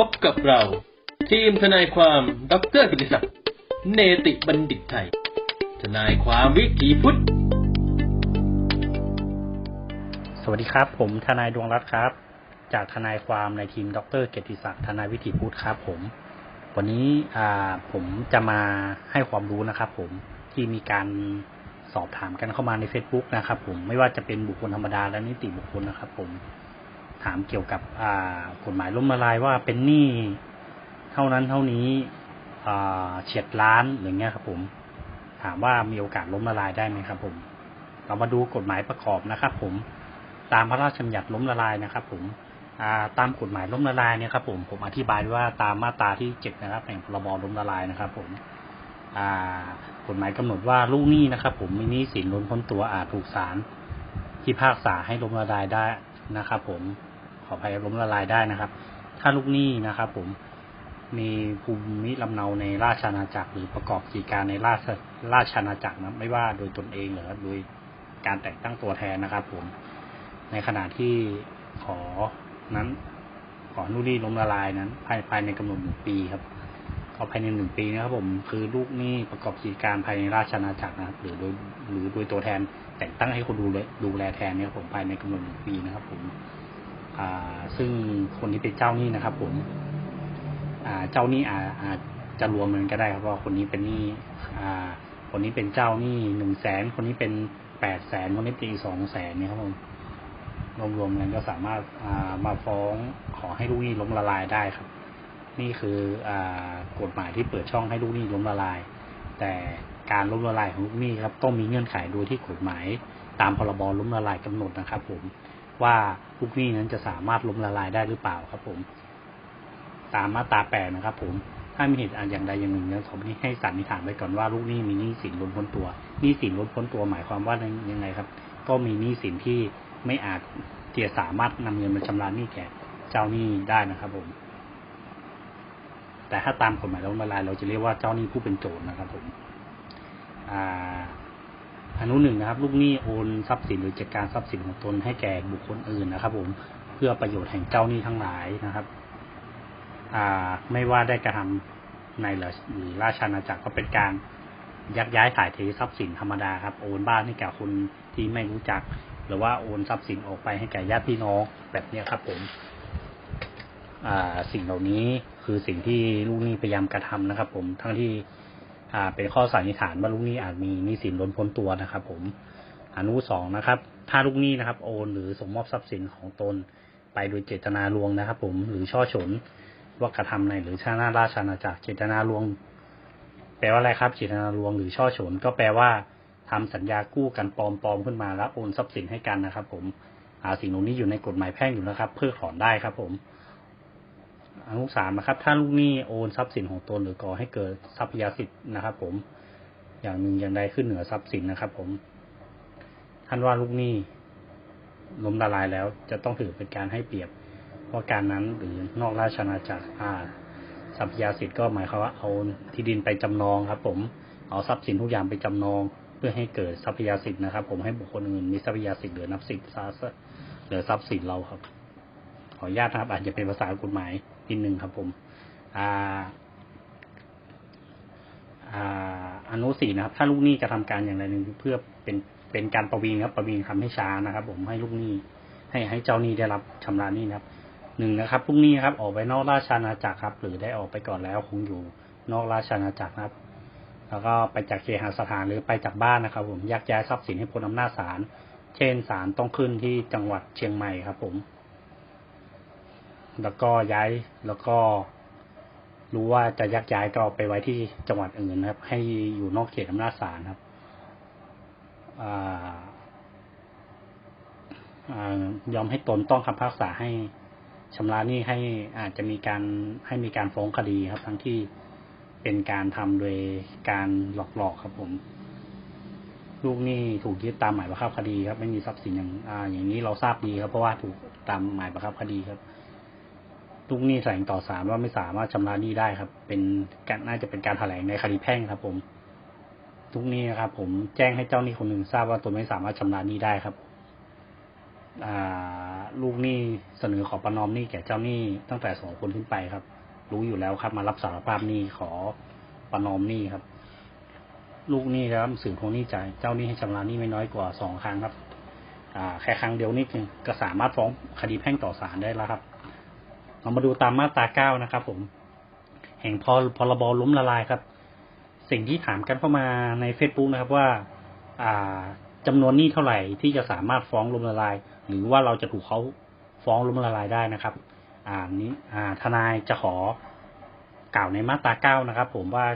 พบกับเรา ทีมทนายความดรกิติศักดิ์เนติบัณฑิตไทย ทนายความวิถีพุทธ สวัสดีครับ ผมทนายดวงรัตน์ครับ จากทนายความในทีมดรเกียรติศักดิ์ทนายวิถีพุทธครับผม วันนี้ผมจะมาให้ความรู้นะครับ ผมที่มีการสอบถามกันเข้ามาใน Facebook นะครับ ผมไม่ว่าจะเป็นบุคคลธรรมดาและนิติบุคคลนะครับ ผม ถามเกี่ยวกับกฎหมายล้มละลายว่าเป็นหนี้เท่านั้นเท่านี้เฉียดล้านหรือเงี้ยครับผม ถามว่ามีโอกาสล้มละลายได้ไหมครับ ผม เรามาดูกฎหมายประกอบนะครับ ผม ตามพระราชบัญญัติล้มละลายนะครับ ผมาตามกฎหมายล้มละลายเนี่ยครับผมผมอธิบายว่าตามมาตราที่เจ็ดนะครับแห่งพรบล้มละลายนะครับ ผมกฎหมายกำหนดว่าลูกหนี้นะครับ ผมมีหนี้สินล้นพ้นตัวอาจถูกศาลพิพากษาให้ล้มละลายได้นะครับ ผม ขออภัยล้มละลายได้นะครับ ถ้าลูกหนี้นะครับ ผมมีภูมิลำเนาในราชอาณาจักร หรือประกอบกิจการในราชราชอาณาจักรนะไม่ว่าโดยตนเองหรือโดยการแต่งตั้งตัวแทนนะครับ ผม ในขณะที่ขอนั้น ขอลูกหนี้ล้มละลายนั้น ภายภายในกำหนดหนึ่งปีครับเอาภายในหนึ่งปีนะครับ ผมคือลูกหนี้ประกอบกิจการภายในราชอาณาจักรนะครับ หรือโดยหรือโดยตัวแทนแต่งตั้งให้คนดูแลดูแลแทนเนี่ยผมภายในกำหนดหนึ่งปีนะครับ ผม ซึ่งคนที่เป็นเจ้าหนี้นะครับผมเจ้าหนี้อาจจะรวมมันก็ได้ครับว่าคนนี้เป็นหนี้คนนี้เป็นเจ้าหนี้หนึ่งแสนคนนี้เป็นแปดแสนคนนี้เป็นอีกสองแสนเนี่ยครับผมรวมๆกันก็สามารถมาฟ้องขอให้ลูกหนี้ล้มละลายได้ครับ นี่คืออกฎหมายที่เปิดช่องให้ลูกหนี้ล้มละลาย แต่การล้มละลายของลูกหนี้ครับต้องมีเงื่อนไขโดยที่กฎหมาย ตามพรบล้มละลายกำหนดนะครับผม ว่าลูกหนี้นั้นจะสามารถล้มละลายได้หรือเปล่าครับ ผม ตามมาตราแปดนะครับ ผมถ้ามีเหตุอันอย่างใดอย่างหนึ่งนี่ยผมนี่ให้สันนิษฐานไว้ก่อนว่าลูกหนี้มีหนี้สินล้นพ้นตัวหนี้สินล้นพ้นตัวหมายความว่ายังไงครับ ก็มีหนี้สินที่ไม่อาจที่จะสามารถนำเงินมาชำระหนี้แก่เจ้าหนี้ได้นะครับ ผม แต่ถ้าตามกฎหมายล้มละลาย เราจะเรียกว่าเจ้าหนี้ผู้เป็นโจรนะครับ ผม อ่า อนุหนึ่งนะครับ ลูกหนี้โอนทรัพย์สินหรือจัดการทรัพย์สินของตนให้แก่บุคคลอื่นนะครับ ผมเพื่อประโยชน์แห่งเจ้าหนี้ทั้งหลายนะครับอ่าไม่ว่าได้กระทำในหรือราชอาณาจักรก็เป็นการยักย้ายถ่ายเททรัพย์สินธรรมดาครับโอนบ้านให้แก่คนที่ไม่รู้จัก หรือว่าโอนทรัพย์สินออกไปให้แก่ญาติพี่น้องแบบนี้ครับ ผมอ่าสิ่งเหล่านี้คือสิ่งที่ลูกหนี้พยายามกระทำนะครับ ผมทั้งที่ อ่า เป็นข้อสันนิษฐานว่าลูกหนี้อาจมีหนี้สินล้นพ้นตัวนะครับ ผมอนุสองนะครับ ถ้าลูกหนี้นะครับ โอนหรือส่งมอบทรัพย์สินของตน ไปโดยเจตนาลวงนะครับ ผมหรือช่อฉนว่ากระทำในหรือชาติราชอาณาจักรเจตนาลวง แปลว่าอะไรครับ เจตนาลวงหรือช่อฉนก็แปลว่าทำสัญญากู้กันปลอมๆขึ้นมาแล้วโอนทรัพย์สินให้กันนะครับ ผมอาสิ่งเหล่านี้อยู่ในกฎหมายแพ่งอยู่นะครับ เพื่อถอนได้ครับ ผม อนุสามนะครับ ถ้าลูกหนี้โอนทรัพย์สินของตนหรือก่อให้เกิดทรัพยาสิทธิ์นะครับ ผม อย่างหนึ่งอย่างใดขึ้นเหนือทรัพย์สินนะครับ ผม ท่านว่าลูกหนี้ล้มละลายแล้วจะต้องถือเป็นการให้เปรียบเพราะการนั้นหรือนอกราชอาณาจักรอ่าทรัพยาสิทธิ์ก็หมายความว่าเอาที่ดินไปจำนองครับ ผมเอาทรัพย์สินทุกอย่างไปจำนอง เพื่อให้เกิดทรัพยาสิทธิ์นะครับ ผมให้บุคคลอื่นมีทรัพยาสิทธิ์เหลือนับสิทธิ์เหลือทรัพย์สินเราครับ ขออนุญาตนะครับอาจจะเป็นภาษากฎหมาย นิดนึงครับผมอ่าอ่าอนุสี่นะครับ ถ้าลูกหนี้กระทำการอย่างไรหนึ่งเพื่อเป็นเป็นการประวิงครับ ประวิงทำให้ช้านะครับ ผมให้ลูกหนี้ ให้ให้เจ้าหนี้ได้รับชำระหนี้นะครับหนึ่งนะครับลูกหนี้ครับ ออกไปนอกราชอาณาจักรครับ หรือได้ออกไปก่อนแล้วคงอยู่นอกราชอาณาจักรครับ แล้วก็ไปจากเคหสถานหรือไปจากบ้านนะครับ ผมยักย้ายทรัพย์สินให้พ้นอำนาจศาลเช่นศาลต้องขึ้นที่จังหวัดเชียงใหม่ครับ ผม แล้วก็ย้ายแล้วก็รู้ว่าจะยักย้ายก็ไปไว้ที่จังหวัดอื่นนะครับ ให้อยู่นอกเขตอำนาจศาลครับยอมให้ตนต้องคำพิพากษาให้ชำระหนี้ให้อาจจะมีการให้มีการฟ้องคดีครับ ทั้งที่เป็นการทำโดยการหลอกหลอกครับ ผม ลูกหนี้ถูกยึดตามหมายบังคับคดีครับ ไม่มีทรัพย์สินอย่างอ่าอย่างนี้เราทราบดีครับ เพราะว่าถูกตามหมายบังคับคดีครับ ลูกหนี้แสดงต่อศาลว่าไม่สามารถชำระหนี้ได้ครับ เป็นการน่าจะเป็นการแถลงในคดีแพ่งครับ ผมทุกนี้นะครับ ผมแจ้งให้เจ้าหนี้คนหนึ่งทราบว่าตนไม่สามารถชำระหนี้ได้ครับอ่าลูกหนี้เสนอขอประนอมหนี้แก่เจ้าหนี้ตั้งแต่สองคนขึ้นไปครับ รู้อยู่แล้วครับ มารับสารภาพหนี้ขอประนอมหนี้ครับ ลูกหนี้ครับสืบทวงหนี้จ่ายเจ้าหนี้ให้ชำระหนี้ไม่น้อยกว่าสองครั้งครับ อ่า แค่ครั้งเดียวนี่ก็สามารถฟ้องคดีแพ่งต่อศาลได้แล้วครับ เรามาดูตามมาตราเก้านะครับ ผม แห่งพรพรบล้มละลายครับ สิ่งที่ถามกันเข้ามาใน Facebook นะครับว่า อ่าจำนวนหนี้เท่าไหร่ที่จะสามารถฟ้องล้มละลาย หรือว่าเราจะถูกเขาฟ้องล้มละลายได้นะครับ อ่านี้อ่าทนายจะขอกล่าวในมาตราเก้านะครับ ผมว่า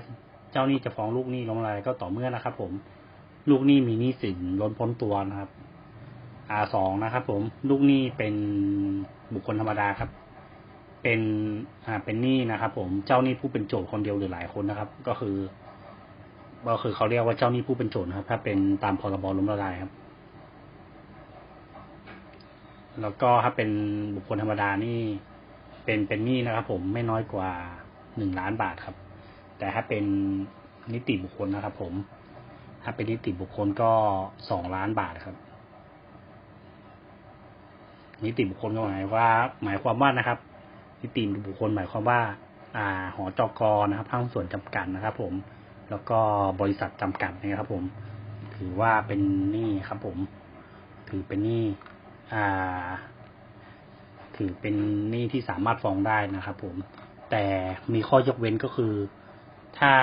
เจ้าหนี้จะฟ้องลูกหนี้ล้มละลายก็ต่อเมื่อนะครับ ผมลูกหนี้มีหนี้สินล้นพ้นตัวนะครับอาสองนะครับ ผม ลูกหนี้เป็นบุคคลธรรมดาครับ เป็นอ่าเป็นหนี้นะครับ ผมเจ้าหนี้ผู้เป็นโจทย์คนเดียวหรือหลายคนนะครับ ก็คือ ก็คือเขาเรียกว่าเจ้าหนี้ผู้เป็นโจทย์ครับ ถ้าเป็นตามพรบล้มละลายครับ แล้วก็ถ้าเป็นบุคคลธรรมดานี่ เป็นเป็นหนี้นะครับ ผมไม่น้อยกว่าหนึ่งล้านบาทครับ แต่ถ้าเป็นนิติบุคคลนะครับ ผม ถ้าเป็นนิติบุคคลก็สองล้านบาทครับนิติบุคคลก็หมายว่า หมายความว่านะครับ นิติบุคคลหมายความว่าอ่าหอจกนะครับห้างส่วนจำกัดนะครับ ผม แล้วก็บริษัทจำกัดนะครับ ผม ถือว่าเป็นนี้ครับผม ถือเป็นนี้อ่า ถือเป็นนี้ที่สามารถฟ้องได้นะครับ ผม แต่มีข้อยกเว้นก็คือ ถ้า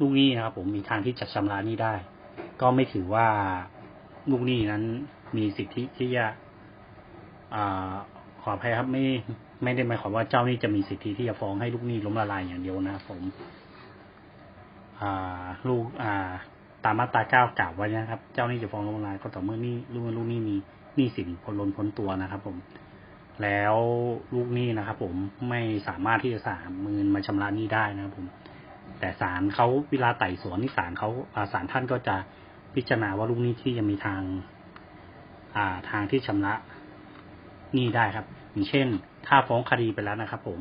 ลูกหนี้นะครับ ผมมีทางที่จะชำระหนี้ได้ ก็ไม่ถือว่าลูกหนี้นั้นมีสิทธิที่จะ ขออภัยครับไม่ไม่ได้หมายความว่าเจ้านี้จะมีสิทธิที่จะฟ้องให้ลูกหนี้ล้มละลายอย่างเดียวนะครับผมอ่าลูกอ่าตามมาตราเก้ากล่าวไว้นะครับ เจ้านี้จะฟ้องล้มละลายก็ต่อเมื่อนี้ลูกลูกหนี้มีหนี้สินพ้นล้นพ้นตัวนะครับ ผม แล้วลูกหนี้นะครับ ผมไม่สามารถที่จะสามมืนมาชำระหนี้ได้นะครับ ผม แต่ศาลเขาเวลาไต่สวนนี่ศาลเขาศาลท่านก็จะพิจารณาว่าลูกหนี้ที่ยังมีทาง อ่าทางที่ชำระ หนี้ได้ครับ อย่างเช่น ถ้าฟ้องคดีไปแล้วนะครับ ผม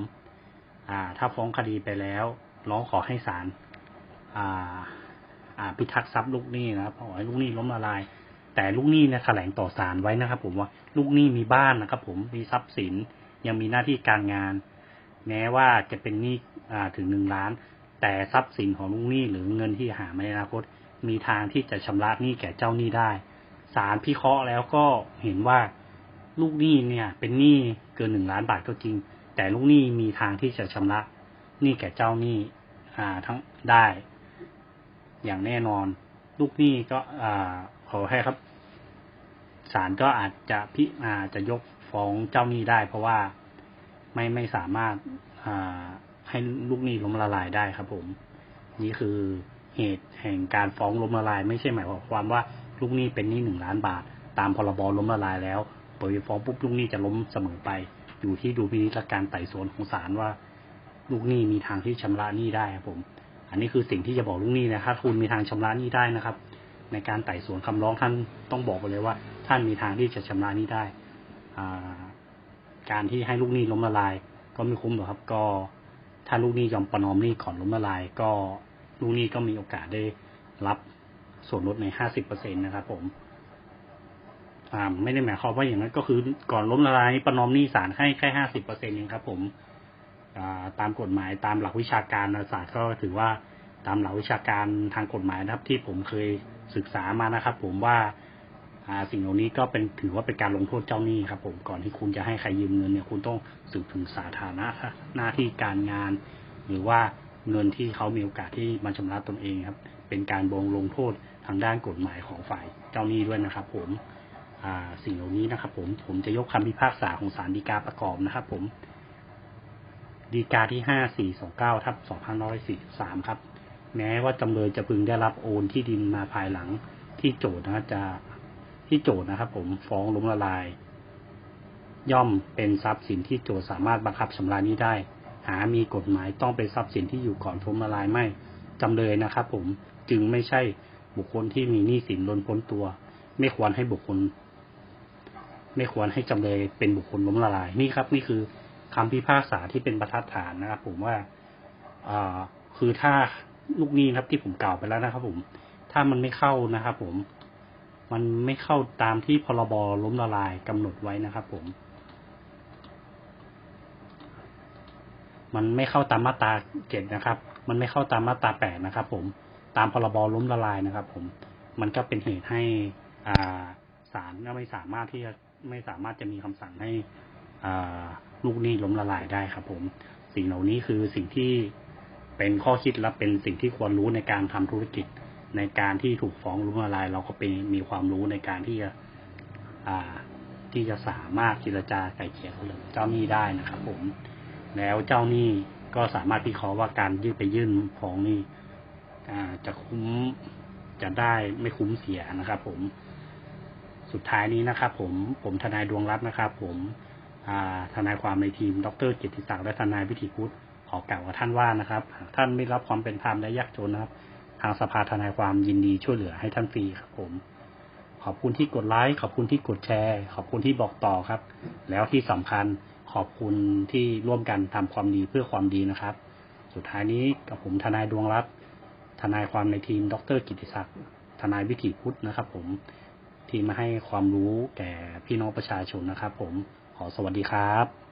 อ่า ถ้าฟ้องคดีไปแล้ว ร้องขอให้ศาลอ่า อ่า พิทักษ์ทรัพย์ลูกหนี้นะครับขอให้ลูกหนี้ล้มละลาย แต่ลูกหนี้เนี่ยแถลงต่อศาลไว้นะครับ ผมว่าลูกหนี้มีบ้านนะครับ ผมมีทรัพย์สิน ยังมีหน้าที่การงาน แม้ว่าจะเป็นหนี้อ่าถึงหนึ่งล้าน แต่ทรัพย์สินของลูกหนี้หรือเงินที่หามาในอนาคตมีทางที่จะชำระหนี้แก่เจ้าหนี้ได้ศาลพิเคราะห์แล้วก็เห็นว่า ลูกหนี้เนี่ย เป็นหนี้เกินหนึ่งล้านบาทก็จริง แต่ลูกหนี้มีทางที่จะชำระหนี้แก่เจ้าหนี้อ่าทั้งได้ อย่างแน่นอน ลูกหนี้ก็อ่าขอให้ครับศาลก็อาจจะพิอาจจะยกฟ้องเจ้าหนี้ได้ เพราะว่าไม่ไม่สามารถอ่าให้ลูกหนี้ล้มละลายได้ครับ ผม นี่คือเหตุแห่งการฟ้องล้มละลาย ไม่ใช่หมายความว่าลูกหนี้เป็นหนี้หนึ่งล้านบาท ตามพรบล้มละลายแล้ว ปล่อยฟ้องปุ๊บลูกหนี้จะล้มเสมอไป อยู่ที่ดูพินิจและการไต่สวนของศาลว่า ลูกหนี้มีทางที่ชำระหนี้ได้ครับผม อันนี้คือสิ่งที่จะบอกลูกหนี้นะถ้าคุณมีทางชำระหนี้ได้นะครับ ในการไต่สวนคำร้องท่านต้องบอกไปเลยว่า ท่านมีทางที่จะชำระหนี้ได้การที่ให้ลูกหนี้ล้มละลาย ก็ไม่คุ้มหรอกครับ ก็ถ้าลูกหนี้ยอมประนอมหนี้ก่อนล้มละลาย ก็ลูกหนี้ก็มีโอกาสได้รับส่วนลดในห้าสิบเปอร์เซ็นตนะครับผม อ่าไม่ได้หมายความว่าอย่างนั้นก็คือก่อนล้มละลายประนอมหนี้ศาลให้แค่ห้าสิบเปอร์เซ็นต์เองครับ ผมอ่าตามกฎหมายตามหลักวิชาการศาสตร์ก็ถือว่าตามหลักวิชาการทางกฎหมายนะครับ ที่ผมเคยศึกษามานะครับ ผมว่าอ่าสิ่งเหล่านี้ก็เป็นถือว่าเป็นการลงโทษเจ้าหนี้ครับ ผมก่อนที่คุณจะให้ใครยืมเงินเนี่ยคุณต้องสืบถึงสาธารณะหน้าที่การงาน หรือว่าเงินที่เขามีโอกาสที่มาชำระตนเองครับ เป็นการบงลงโทษทางด้านกฎหมายของฝ่ายเจ้าหนี้ด้วยนะครับ ผม สิ่งเหล่านี้นะครับ ผมผมจะยกคำพิพากษาของศาลฎีกาประกอบนะครับ ผมดีกาที่ห้าสี่สองเก้าทับสองพันร้อยสี่สามครับ แม้ว่าจำเลยจะพึงได้รับโอนที่ดินมาภายหลังที่โจทย์นะจะที่โจทย์นะครับ ผมฟ้องล้มละลาย ย่อมเป็นทรัพย์สินที่โจทย์สามารถบังคับชำระนี้ได้ หามีกฎหมายต้องเป็นทรัพย์สินที่อยู่ก่อนล้มละลายไม่จำเลยนะครับ ผมจึงไม่ใช่บุคคลที่มีหนี้สินล้นพ้นตัว ไม่ควรให้บุคคล ไม่ควรให้จำเลยเป็นบุคคลล้มละลายนี่ครับ นี่คือคำพิพากษาที่เป็นบรรทัดฐานนะครับ ผมว่าอ่าคือถ้าลูกหนี้ครับที่ผมกล่าวไปแล้วนะครับ ผม ถ้ามันไม่เข้านะครับ ผม มันไม่เข้าตามที่พรบล้มละลายกำหนดไว้นะครับ ผม มันไม่เข้าตามมาตราเจ็ดนะครับ มันไม่เข้าตามมาตราแปดนะครับ ผม ตามพรบล้มละลายนะครับ ผม มันก็เป็นเหตุให้ อ่าศาลก็ไม่สามารถที่จะ ไม่สามารถจะมีคำสั่งให้ลูกหนี้ล้มละลายได้ครับ ผม สิ่งเหล่านี้คือสิ่งที่เป็นข้อคิดและเป็นสิ่งที่ควรรู้ในการทำธุรกิจ ในการที่ถูกฟ้องล้มละลาย เราก็เป็นมีความรู้ในการที่จะที่จะสามารถเจรจาไก่เกลี่ยกับเจ้าหนี้ได้นะครับ ผม แล้วเจ้าหนี้ก็สามารถพิเคราะห์ว่าการยื่นไปยื่นฟ้องนี่จะคุ้มจะได้ไม่คุ้มเสียนะครับ ผม สุดท้ายนี้นะครับ ผมผมทนายดวงรัตน์นะครับ ผมทนายความในทีม ดรเกียรติศักดิ์และทนายวิถีพุทธขอกล่าวกับท่านว่านะครับหากท่านไม่รับความเป็นธรรมและยากจนนะครับ ทางสภาทนายความยินดีช่วยเหลือให้ท่านฟรีครับ ผม ขอบคุณที่กดไลค์ขอบคุณที่กดแชร์ ขอบคุณที่บอกต่อครับ แล้วที่สำคัญขอบคุณที่ร่วมกันทำความดีเพื่อความดีนะครับ สุดท้ายนี้กับผมทนายดวงรัตน์ทนายความในทีม ดรกิติศักดิ์ทนายวิถีพุทธนะครับ ผม ที่มาให้ความรู้แก่พี่น้องประชาชนนะครับ ผมขอสวัสดีครับ